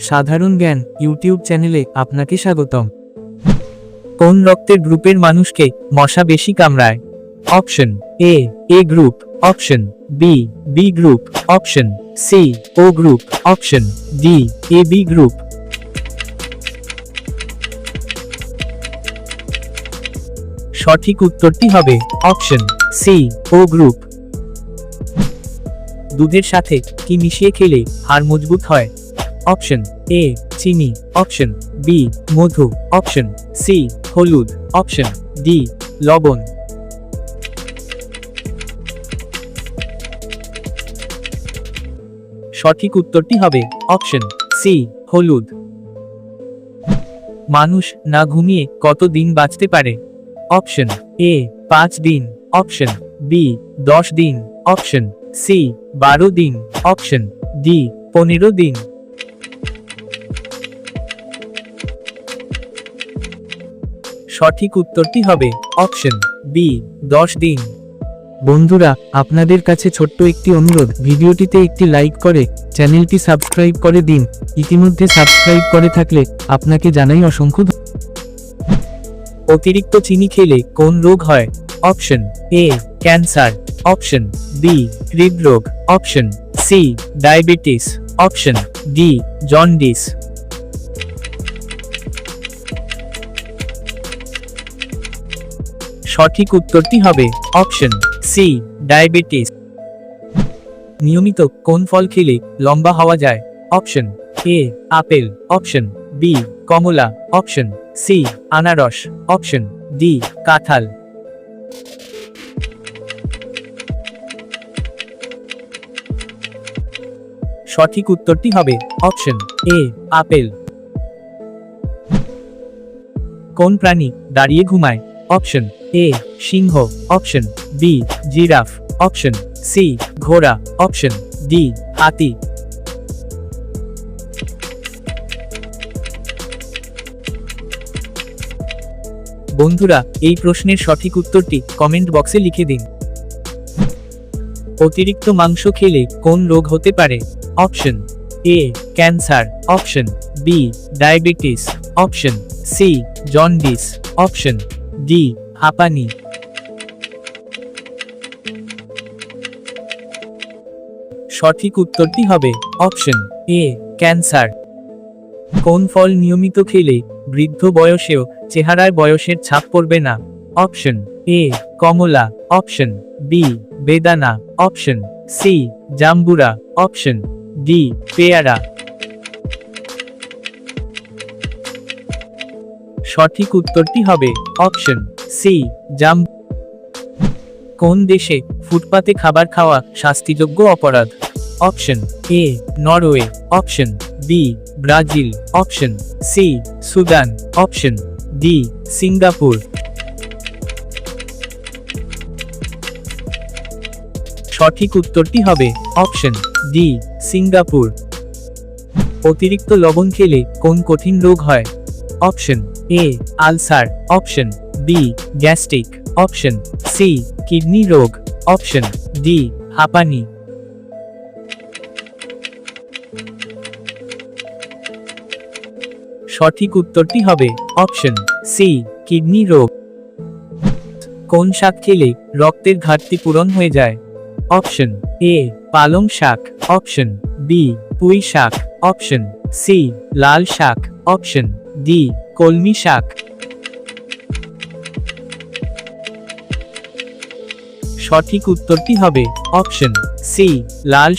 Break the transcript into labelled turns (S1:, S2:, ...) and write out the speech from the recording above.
S1: সাধারণ জ্ঞান ইউটিউব চ্যানেলে আপনাকে স্বাগতম। কোন রক্তের গ্রুপের মানুষকে মশা বেশি কামড়ায়? Option A A group. Option B B group. Option C, O group. Option D, A, B group. সঠিক উত্তরটি হবে অপশন সি, ও গ্রুপ। দুধের সাথে কি মিশিয়ে খেলে হাড় মজবুত হয়? অপশন এ, চিনি, অপশন বি, মধু, অপশন সি, হলুদ, অপশন ডি, লবণ। সঠিক উত্তরটি হবে অপশন সি, হলুদ। মানুষ না ঘুমিয়ে কত দিন বাঁচতে পারে? অপশন এ, পাঁচ দিন। অপশন বি, দশ দিন। অপশন সি, বারো দিন। অপশন ডি, পনেরো দিন। সঠিক উত্তরটি হবে অপশন বি দশ দিন। বন্ধুরা, আপনাদের কাছে ছোট্ট একটি অনুরোধ, ভিডিওটিতে একটি লাইক করে, চ্যানেলটি সাবস্ক্রাইব করে দিন। ইতিমধ্যে সাবস্ক্রাইব করে থাকলে, আপনাকে জানাই অসংখ্য অতিরিক্ত চিনি খেলে কোন রোগ হয়? Option A cancer. Option B হৃদরোগ। Option C diabetes. Option D jaundice. সঠিক উত্তরটি হবে অপশন সি, ডায়াবেটিস। নিয়মিত কোন ফল খেলে লম্বা হওয়া যায়? Option A, apple. Option B, Kamala. Option C, আনারস। অপশন ডি, কাঁঠাল। সঠিক উত্তরটি হবে অপশন এ, আপেল। কোন প্রাণী দাঁড়িয়ে ঘুমায়? Option A, Singh, option. B, giraffe, option. C, ঘোড়া, অপশন। ডি, হাতি। বন্ধুরা, এই প্রশ্নের সঠিক উত্তরটি কমেন্ট বক্সে লিখে দিন। অতিরিক্ত মাংস খেলে কোন রোগ হতে পারে? Option. A, cancer. Option. B, diabetes. Option. C, jaundice. Option. D হাঁপানি। সঠিক উত্তরটি হবে অপশন এ, ক্যান্সার। কোন ফল নিয়মিত খেলে বৃদ্ধ বয়সেও চেহারায় বয়সের ছাপ পড়বে না? অপশন এ, কমলা। অপশন বি, বেদানা। অপশন সি, জাম্বুরা। অপশন ডি, পেয়ারা। সঠিক উত্তরটি হবে অপশন সি জাম কোন দেশে ফুটপাতে খাবার খাওয়া শাস্তিযোগ্য অপরাধ? Option A, Norway. Option B, Brazil. Option C, Sudan. Option D, Singapore. সঠিক উত্তরটি হবে অপশন ডি, সিঙ্গাপুর। অতিরিক্ত লবণ খেলে কোন কঠিন রোগ হয়? Option A, ulcer. Option B gastric option C kidney রোগ অপশন ডি হাঁপানি সঠিক উত্তরটি হবে অপশন সি কিডনি রোগ কোন শাক খেলে রক্তের ঘাটতি পূরণ হয়ে যায়? অপশন এ পালং শাক অপশন বি পুঁই শাক অপশন সি লাল শাক অপশন ডি কলমি শাক সঠিক উত্তরটি হবে অপশন সি লাল।